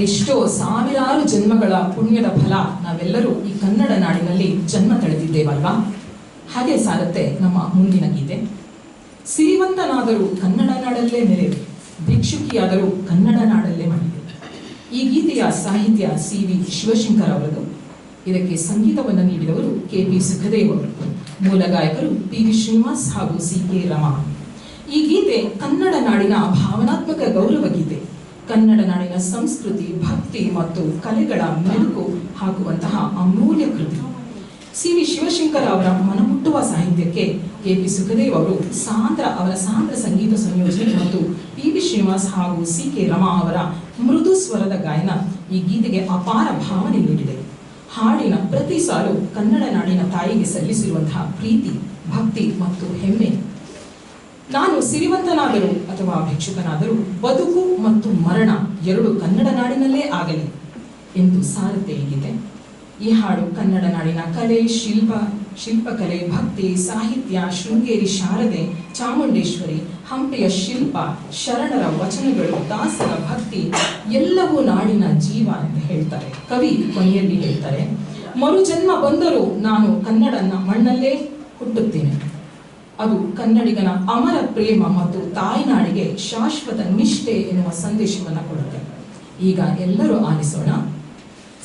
ಅದೆಷ್ಟೋ ಸಾವಿರಾರು ಜನ್ಮಗಳ ಪುಣ್ಯದ ಫಲ ನಾವೆಲ್ಲರೂ ಈ ಕನ್ನಡ ನಾಡಿನಲ್ಲಿ ಜನ್ಮ ತಳೆದಿದ್ದೇವಲ್ವಾ? ಹಾಗೆ ಸಾರತ್ತೆ ನಮ್ಮ ಮುಂದಿನ ಗೀತೆ. ಸಿರಿವಂತನಾದರೂ ಕನ್ನಡ ನಾಡಲ್ಲೇ ನೆಲೆ ಭಿಕ್ಷುಕಿಯಾದರೂ ಕನ್ನಡ ನಾಡಲ್ಲೇ ಮಾಡಿದೆ ಈ ಗೀತೆಯ ಸಾಹಿತ್ಯ ಸಿ ವಿ ಶಿವಶಂಕರ್ ಅವರದು. ಇದಕ್ಕೆ ಸಂಗೀತವನ್ನು ನೀಡಿದವರು ಕೆ ಪಿ ಸುಖದೇವ್ ಅವರು. ಮೂಲ ಗಾಯಕರು ಪಿ ವಿ ಶ್ರೀನಿವಾಸ್ ಹಾಗೂ ಸಿ ಕೆ ರಮ. ಈ ಗೀತೆ ಕನ್ನಡ ನಾಡಿನ ಭಾವನಾತ್ಮಕ ಗೌರವ ಗೀತೆ. ಕನ್ನಡ ನಾಡಿನ ಸಂಸ್ಕೃತಿ, ಭಕ್ತಿ ಮತ್ತು ಕಲೆಗಳ ಮೆಲುಕು ಹಾಕುವಂತಹ ಅಮೂಲ್ಯ ಕೃತಿ. ಸಿ ವಿ ಶಿವಶಂಕರ ಅವರ ಮನಮುಟ್ಟುವ ಸಾಹಿತ್ಯಕ್ಕೆ ಎ ಪಿ ಸುಖದೇವ್ ಅವರು ಸಾಂದ್ರ ಅವರ ಸಾಂದ್ರ ಸಂಗೀತ ಸಂಯೋಜನೆ ಮತ್ತು ಪಿ ವಿ ಶ್ರೀನಿವಾಸ್ ಹಾಗೂ ಸಿ ಕೆ ರಮಾ ಅವರ ಮೃದು ಸ್ವರದ ಗಾಯನ ಈ ಗೀತೆಗೆ ಅಪಾರ ಭಾವನೆ ನೀಡಿದೆ. ಹಾಡಿನ ಪ್ರತಿ ಸಾಲು ಕನ್ನಡ ನಾಡಿನ ತಾಯಿಗೆ ಸಲ್ಲಿಸಿರುವಂತಹ ಪ್ರೀತಿ, ಭಕ್ತಿ ಮತ್ತು ಹೆಮ್ಮೆ ನಾನು ಸಿರಿವಂತನಾದರೂ ಅಥವಾ ಭಿಕ್ಷುಕನಾದರೂ ಬದುಕು ಮತ್ತು ಮರಣ ಎರಡು ಕನ್ನಡ ನಾಡಿನಲ್ಲೇ ಆಗಲಿ ಎಂದು ಸಾರತೆ ಈ ಈ ಹಾಡು ಕನ್ನಡ ನಾಡಿನ ಕಲೆ, ಶಿಲ್ಪ, ಶಿಲ್ಪಕಲೆ, ಭಕ್ತಿ, ಸಾಹಿತ್ಯ, ಶೃಂಗೇರಿ, ಶಾರದೆ, ಚಾಮುಂಡೇಶ್ವರಿ, ಹಂಪೆಯ ಶಿಲ್ಪ, ಶರಣರ ವಚನಗಳು, ದಾಸರ ಭಕ್ತಿ ಎಲ್ಲವೂ ನಾಡಿನ ಜೀವ ಅಂತ ಹೇಳ್ತಾರೆ. ಕವಿ ಕೊನೆಯಲ್ಲಿ ಹೇಳ್ತಾರೆ, ಮರುಜನ್ಮ ಬಂದರೂ ನಾನು ಕನ್ನಡನ ಮಣ್ಣಲ್ಲೇ ಹುಟ್ಟುತ್ತೇನೆ. ಅದು ಕನ್ನಡಿಗನ ಅಮರ ಪ್ರೇಮ ಮತ್ತು ತಾಯ್ನಾಡಿಗೆ ಶಾಶ್ವತ ನಿಷ್ಠೆ ಎನ್ನುವ ಸಂದೇಶವನ್ನು ಕೊಡುತ್ತೆ. ಈಗ ಎಲ್ಲರೂ ಆಲಿಸೋಣ.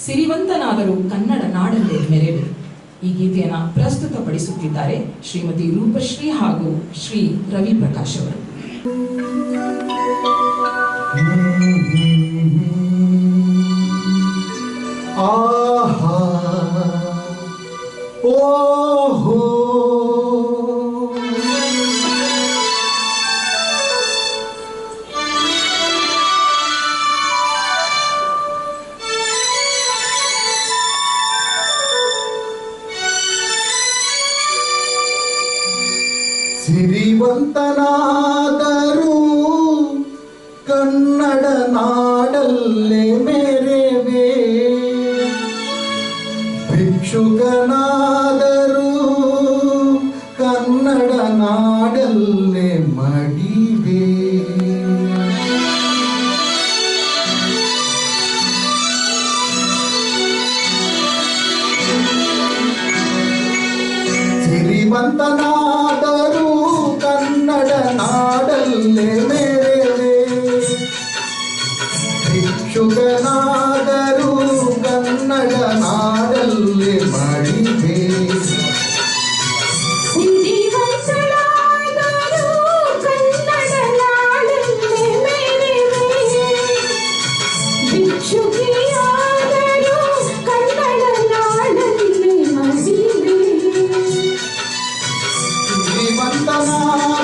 ಸಿರಿವಂತನಾದರೂ ಕನ್ನಡ ನಾಡಲ್ಲೇ ಮೆರೆವೆ ಈ ಗೀತೆಯನ್ನು ಪ್ರಸ್ತುತಪಡಿಸುತ್ತಿದ್ದಾರೆ ಶ್ರೀಮತಿ ರೂಪಶ್ರೀ ಹಾಗೂ ಶ್ರೀ ರವಿ ಪ್ರಕಾಶ್ ಅವರು. ಸಿರಿವಂತನಾದರೂ ಕನ್ನಡ ನಾಡಲ್ಲೇ ಮೇರೆವೆ. ಭಿಕ್ಷುಕನಾದರೂ ಕನ್ನಡ ನಾಡಲ್ಲೇ ಮಡಿವೆ Santana.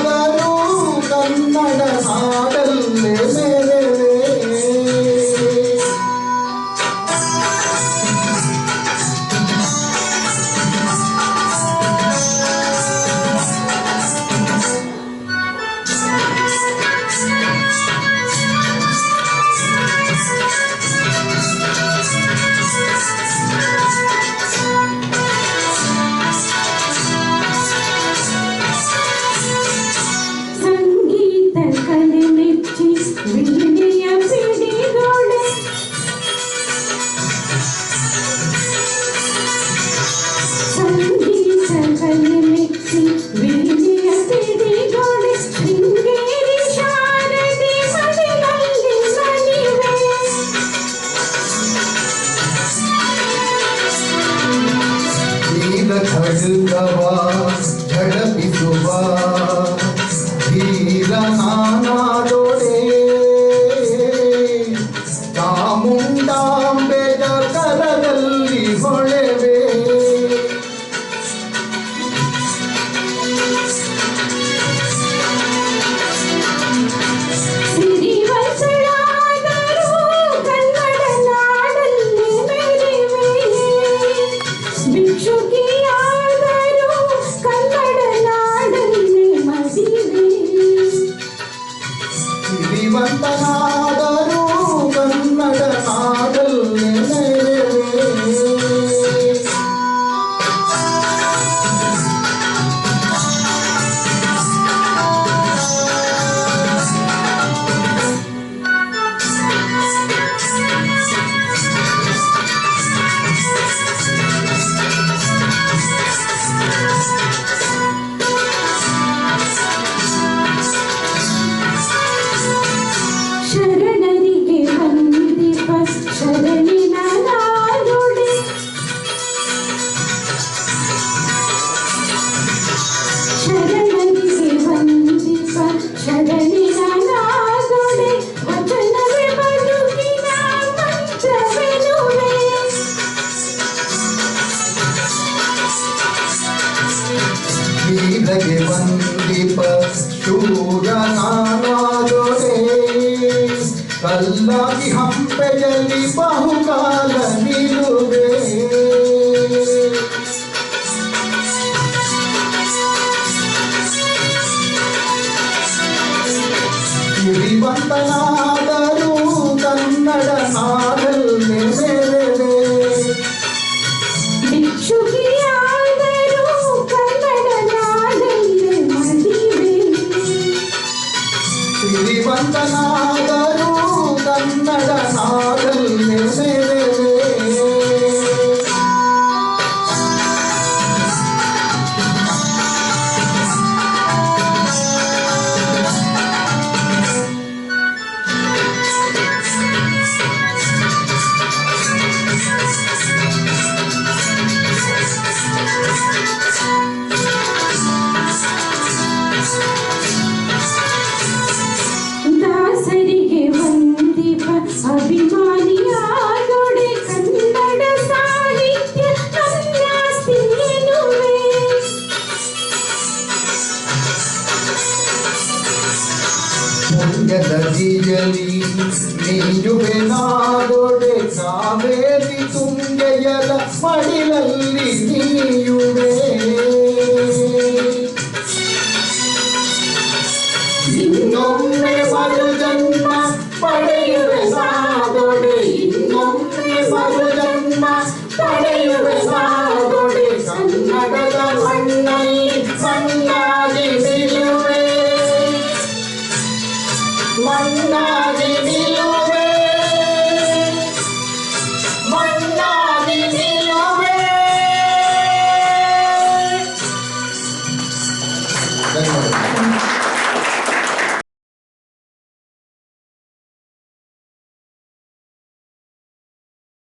ಜಗದಗೆ ವಂದಿಪ ಶೂರನಾದೊರೆ ಕಲ್ಲಾಗಿ ಹಂಪೆಯಲ್ಲಿ ಬಹುಕಾಲ ನಿಲುವೆ ಗಿರಿವಂತನಾದರೂ ಕನ್ನಡ ನಾಡಲ್ಲೇ ಭಿಕ್ಷುಕಿಯ ಸಿರಿವಂತನಾದರೂ ಕನ್ನಡ ನಾಡಲ್ಲೇ ಜಿಯಲಿ ನೀಯುವೆ ನಾಡೊಡೆ ಕಾವೇರಿ ತುಂಗೆಯಲ ಮಡಿಲಲ್ಲಿ ನೀಯುವೆ ಇನ್ನೊಮ್ಮೆ ಮರು ಜನ್ಮ ಪಡೆಯುವೆ ನಾಡೊಡೆ ಇನ್ನೊಮ್ಮೆ ಮರು ಜನ್ಮ ಪಡೆಯುವೆ ನಾಡೊಡೆ ಕನ್ನಡದ ಮಡಿ